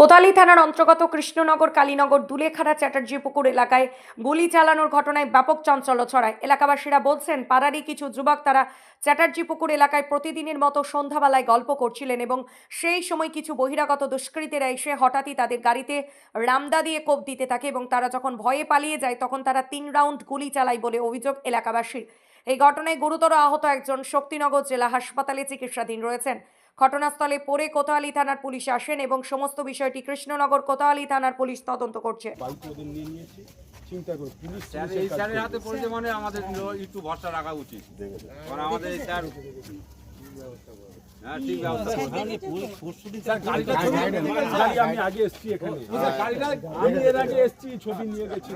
কোতালি থানার অন্তর্গত কৃষ্ণনগর, কালীনগর, দুলেখাড়া, চ্যাটার্জি পুকুর এলাকায় গুলি চালানোর ঘটনায় ব্যাপক চাঞ্চল্য ছড়ায়। এলাকাবাসীরা বলছেন, পাড়ারই কিছু যুবক তারা চ্যাটার্জি পুকুর এলাকায় প্রতিদিনের মতো সন্ধ্যাবেলায় গল্প করছিলেন এবং সেই সময় কিছু বহিরাগত দুষ্কৃতীরা এসে হঠাৎই তাদের গাড়িতে রামদা দিয়ে কোপ দিতে থাকে এবং তারা যখন ভয়ে পালিয়ে যায়, তখন তারা তিন রাউন্ড গুলি চালায় বলে অভিযোগ এলাকাবাসীর। এই ঘটনায় গুরুতর আহত একজন শক্তিনগর জেলা হাসপাতালে চিকিৎসাধীন রয়েছেন। ঘটনাস্থলে পরে কোতোয়ালি থানার পুলিশ আসেন এবং সমস্ত বিষয়টি কৃষ্ণনগর কোতোয়ালি থানার পুলিশ তদন্ত করছে। বাইক ওদের নিয়ে নিয়েছি চিন্তা করে পুলিশ এই স্যারের হাতে পড়েছে মানে আমাদের একটু ভরসা রাখা উচিত। কারণ আমাদের স্যার আমি আগে এসেছি এখানে। আমি এর আগে এসেছি ছবি নিয়ে গেছি।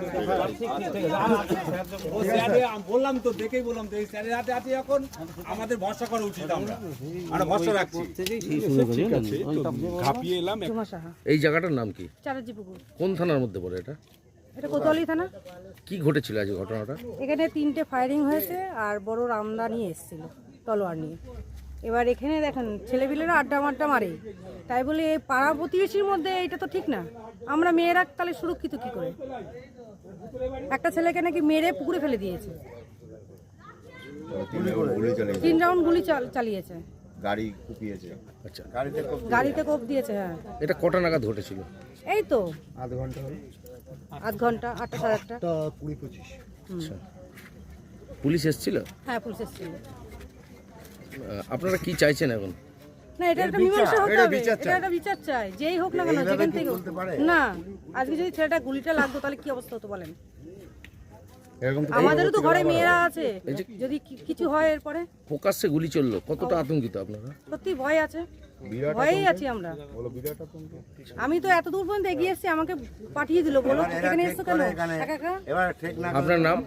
বললাম তো দেখেই বললাম তো এই স্যারের হাতে হাতে এখন আমাদের ভরসা করা উচিত আমরা। আমরা ভরসা রাখছি। ঘাপিয়ে এলাম। এই জায়গাটার নাম কি? কোন থানার মধ্যে পড়ে এটা? এটা কোতোয়ালি থানা। কি ঘটেছিল আজ ঘটনাটা? এখানে তিনটে ফায়ারিং হয়েছে আর বড় রামদা নিয়ে এসেছিল তলোয়ার নিয়ে। এবার এখানে দেখেন ছেলেপিলেরা আড্ডা মাড্ডা মারে। তাই বলে এই পাড়া প্রতিবেশীর মধ্যে এটা তো ঠিক না। আমরা মেয়েরা তাহলে সুরক্ষিত কি করে? একটা ছেলেকে নাকি মেরে পুকুরে ফেলে দিয়েছে। তিন রাউন্ড গুলি চালিয়েছে। গাড়ি কুপিয়েছে। আচ্ছা। গাড়িতে কোপ দিয়েছে। হ্যাঁ। এটা কটা নাগাদ ঘটেছিল? এই তো। আধ ঘণ্টা হলো। আধ ঘণ্টা আটটা সাড়ে আটটা কুড়ি পঁচিশ। আচ্ছা। পুলিশ এসেছিল? হ্যাঁ পুলিশ এসেছিল। আপনারা কি চাইছেন এখন? না এটা একটা মীমাংসা হতে হবে। এটা একটা বিচার চাই। যেই হোক না কেন যেখান থেকে হোক। না আজকে যদি ছেলেটা গুলিটা লাগতো তাহলে কি অবস্থা হতো বলেন? আমাদেরও তো ঘরে মেয়েরা আছে। যদি কিছু হয় এরপরে? প্রকাশ্যে গুলি চলল কতটা আতঙ্কিত আপনারা? সত্যি ভয় আছে। ভয়েই আছি আমরা। আমি তো এত দূর পর্যন্ত এগিয়ে এসেছি আমাকে পাঠিয়ে দিল বলো। এখানে এসছো কেন? একা একা? এবার ঠিক না আপনার নাম?